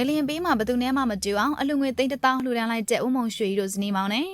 ငလျင်ပေးမှာဘသူနဲ့မှမတူအောင်အလူငွေသိန်းတစ်သောင်းလှူဒန်းလိုက်တဲ့ဦးမုံရွှေတို့ဇနီးမောင်နဲ့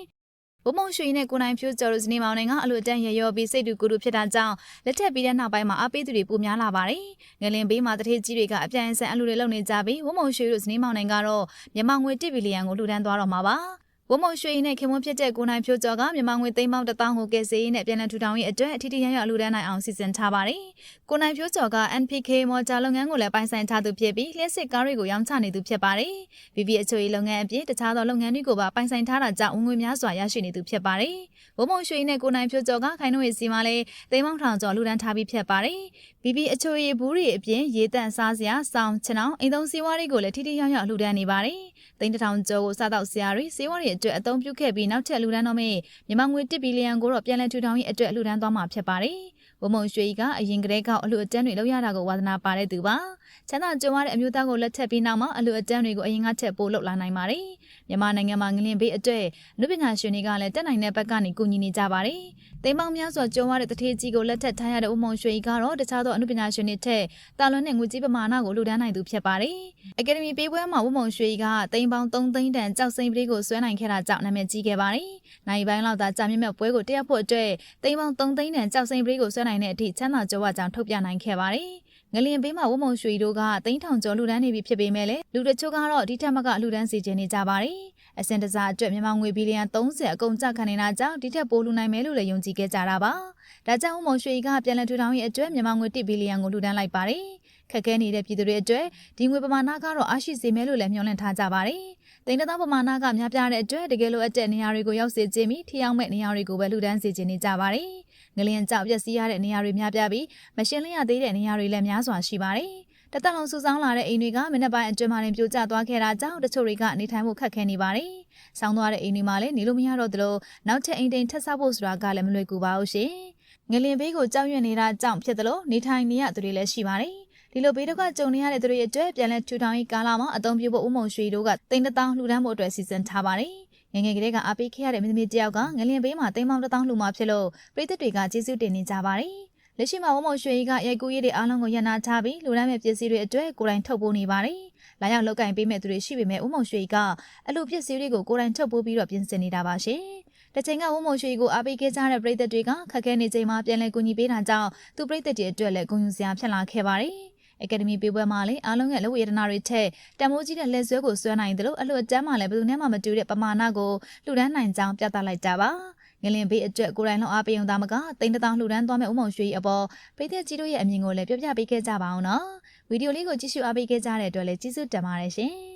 ဦးမုံရွှေနဲ့ကိုနိုင်ဖြိုးကျော်တို့ဇနီးမောင်နဲ့ကအလူအတန်းရရောပြီးစိတ်တူကိုယ်တူဖြစ်တာကြောင့်လက်ထက်ပြီးတဲ့နောက်ပိုင်းမှာအပေးသူတွေပိုများလာပါတယ်။ငလျင်ပေးမှာတထေးကြီးတွေကအပြန်အလှန်အလူတွေလုပ်နေကြပြီးဦးမုံရွှေတို့ဇနီးမောင်နဲ့ကတော့မြန်မာငွေ1ဘီလီယံကိုလှူဒန်းသွားတော့မှာပါ။ ဝမုံရွှေနဲ့ခင်မွန်းဖြစ်တဲ့ကိုနိုင်ဖြိုးကျော်ကမြန်မာငွေသိန်းပေါင်း1000ကိုကယ်ဆယ်ရေးနဲ့ပြည်내ထူထောင်ရေးအတွက်အထီးထီးရရအလူဒန်းနိုင်အောင်စီစဉ်ထားပါတယ်။ကိုနိုင်ဖြိုးကျော်က NPK မော်ဂျာလုပ်ငန်းကိုလည်းပိုင်ဆိုင်ထားသူဖြစ်ပြီးလျှက်စစ်ကားတွေကိုရောင်းချနေသူဖြစ်ပါတယ်။ VV အချိုရေးလုပ်ငန်းအပြင်တခြားသောလုပ်ငန်းတွေကိုပါပိုင်ဆိုင်ထားတာကြောင့်ဝင်ငွေများစွာရရှိနေသူဖြစ်ပါတယ်။ဝမုံရွှေနဲ့ကိုနိုင်ဖြိုးကျော်ကခိုင်နှုတ်ရေးစီမှာလည်းသိန်းပေါင်းထောင်ကျော်လူဒန်းထားပြီးဖြစ်ပါတယ်။ VV အချိုရေးဘူးတွေအပြင်ရေတန့်စားစရာစောင်းချင်အောင်အိမ်သုံးစီးပွားတွေကိုလည်းထိထိရောက်ရောက်လှူဒန်းနေပါတယ်။သိန်းတစ်ထောင်ကျော်ကိုစားတော့ဆရာတွေစီးပွားတွေအတွက်အသုံးပြုခဲ့ပြီးနောက်ထပ်လူဒန်းတော့မယ့်မြန်မာငွေ1ဘီလီယံကိုတော့ပြန်လည်ထူထောင်ရေးအတွက်လူဒန်းသွားမှာဖြစ်ပါတယ်။ ဝမုံရွှေကအရင်ကတည်းကအလူအတန်းတွေလောက်ရတာကိုဝါသနာပါတဲ့သူပါ။ချမ်းသာကြုံရတဲ့အမျိုးသားကိုလက်ထပ်ပြီးနောက်မှာအလူအတန်းတွေကိုအရင်ကထက်ပိုလောက်လာနိုင်ပါတယ်။မြန်မာနိုင်ငံမှာငလင်ဘေးအတွက်လူပညာရှင်တွေကလည်းတက်နိုင်တဲ့ဘက်ကနေကူညီနေကြပါတယ်။တိမ်ပေါင်းများစွာကြုံရတဲ့တထေးကြီးကိုလက်ထပ်ထားရတဲ့ဝမုံရွှေကတော့တခြားသောအမှုပညာရှင်တွေထက်တာလွန်တဲ့ငွေကြေးပမာဏကိုလူဒန်းနိုင်သူဖြစ်ပါတယ်။အကယ်ဒမီပေးပွဲမှာဝမုံရွှေကတိမ်ပေါင်း3သိန်းတန်ကြောက်စိမ့်ပလေးကိုဆွဲနိုင်ခဲ့တာကြောင့်နာမည်ကြီးခဲ့ပါတယ်။နိုင်ပိုင်းလောက်သာကြာမြင့်မြတ်ပွဲကိုတက်ရောက်ဖို့အတွက်တိမ်ပေါင်း3သိန်းတန်ကြောက်စိမ့်ပလေးကိုဆွဲနိုင်တဲ့အထိချမ်းသာကြွားကြောင်ထုတ်ပြနိုင်ခဲ့ပါတယ်။ငလျင်ပေးမှာဝမုံရွှေတို့ကသိန်းထောင်ကျော်လူဒန်းနေပြီဖြစ်ပေမဲ့လည်းလူတချို့ကတော့ဒီထက်မကလူဒန်းစီခြင်းနေကြပါတယ်။အစင်တစားအတွက်မြန်မာငွေဘီလီယံ30အကုန်ကျခံနေတာကြောင့်ဒီထက်ပိုလူနိုင်မယ်လို့လည်းယုံကြည်ခဲ့ကြတာပါ။ဒါကြောင့်ဝမုံရွှေကပြန်လည်ထူထောင်ရေးအတွက်မြန်မာငွေ1ဘီလီယံကိုလူဒန်းလိုက်ပါတယ်။ခက်ခဲနေတဲ့ပြည်သူတွေအတွက်ဒီငွေပမာဏကတော့အရှိစေမယ်လို့လည်းမျှော်လင့်ထားကြပါတယ်။တိန်တသောပမာဏကများပြားတဲ့အတွက်တကယ်လို့အတက်နေရာတွေကိုရောက်စေခြင်းပြီးထီအောင်မဲ့နေရာတွေကိုပဲလူဒန်းစေခြင်းနေကြပါတယ်။ ငလျင်ကြောက်ပျက်စီးရတဲ့နေရာတွေများပြားပြီးမရှင်းလင်းရသေးတဲ့နေရာတွေလည်းများစွာရှိပါတယ်။တသက်လုံးစူးစောင်းလာတဲ့အိမ်တွေကမနေ့ပိုင်းအတွင်းမှာတင်ပြိုကျသွားခဲ့တာကြောင့်တချို့တွေကနေထိုင်မှုခက်ခဲနေပါတယ်။ဆောင်းသွားတဲ့အိမ်တွေမှာလည်းနေလို့မရတော့သလိုနောက်ထပ်အိမ်တိမ်ထပ်ဆောက်ဖို့ဆိုတာကလည်းမလွယ်ကူပါဘူးရှင်။ငလင်ဘေးကိုကြောက်ရွံ့နေတာကြောင့်ဖြစ်သလိုနေထိုင်နေရသူတွေလည်းရှိပါတယ်။ဒီလိုဘေးဒုက္ခကြုံနေရတဲ့သူတွေအတွက်ပြန်လည်ထူထောင်ရေးကာလမှာအသုံးပြုဖို့ဥမုံရွှေတို့ကတိမ်တထောင်လှူဒန်းဖို့အတွက်စီစဉ်ထားပါတယ်။ ငယ်ငယ်ကလေးကအားပေးခဲ့ရတဲ့မိသမီးတယောက်ကငလင်ဘေးမှာတိမ်ပေါင်းတစ်ထောင်လှူမှာဖြစ်လို့ပြည်သက်တွေကကျေးဇူးတင်နေကြပါတယ်။လက်ရှိမှာဝမုံရွှေကြီးကရိုက်ကူးရည်တွေအားလုံးကိုရန်နာထားပြီးလူဒန်းမဲ့ပစ္စည်းတွေအတွက်ကိုယ်တိုင်ထုတ်ပိုးနေပါတယ်။လာရောက်လောက်ကင်ပေးမဲ့သူတွေရှိပေမဲ့ဥမုံရွှေကြီးကအလူပစ္စည်းတွေကိုကိုယ်တိုင်ထုတ်ပိုးပြီးတော့ပြင်ဆင်နေတာပါရှင်။တချိန်ကဝမုံရွှေကိုအားပေးခဲ့ကြတဲ့ပြည်သက်တွေကခက်ခဲနေချိန်မှာပြန်လည်ကူညီပေးတာကြောင့်သူပြည်သက်တွေအတွက်လည်းဂုဏ်ယူစရာဖြစ်လာခဲ့ပါတယ်။ အကယ်ဒမီပေးပွဲမှာလည်းအားလုံးရဲ့လက်ဝေဒနာတွေထက်တမိုးကြီးတဲ့လက်ဆွဲကိုဆွဲနိုင်တယ်လို့အလှအတန်းမှာလည်းဘယ်သူမှမတူတဲ့ပမာဏကိုလှူဒန်းနိုင်ကြောင်းပြသလိုက်တာပါငလင်ဘေးအတွက်ကိုယ်တိုင်လုံးအားပေးုံသားမကတိန်တထောင်လှူဒန်းသွားမဲ့ဥမုံရွှေအပေါ်ပြည်သက်ကြီးတို့ရဲ့အမြင်ကိုလည်းပြောပြပေးခဲ့ကြပါအောင်နော်ဗီဒီယိုလေးကိုကြည့်ရှုအားပေးခဲ့ကြတဲ့အတွက်လည်းကျေးဇူးတင်ပါတယ်ရှင်